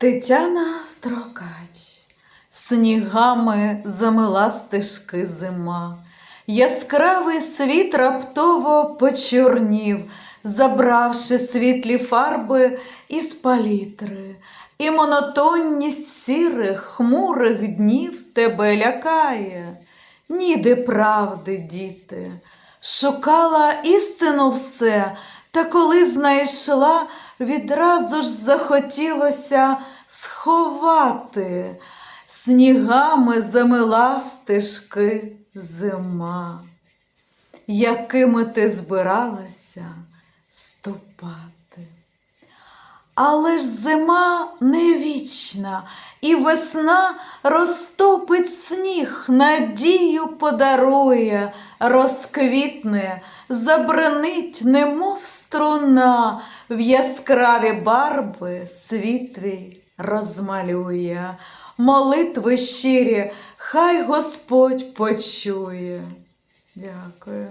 Тетяна Строкач. Снігами замила стежки зима, яскравий світ раптово почорнів, забравши світлі фарби із палітри, і монотонність сірих, хмурих днів тебе лякає. Ніде правди, діти, шукала істину все, та коли знайшла, відразу ж захотілося сховати. Снігами замила стежки зима, якими ти збиралася ступати. Але ж зима не вічна, і весна розтопить сніг, надію подарує, розквітне, забринить, немов струна, в яскраві барви світ твій розмалює, молитви щирі, хай Господь почує. Дякую.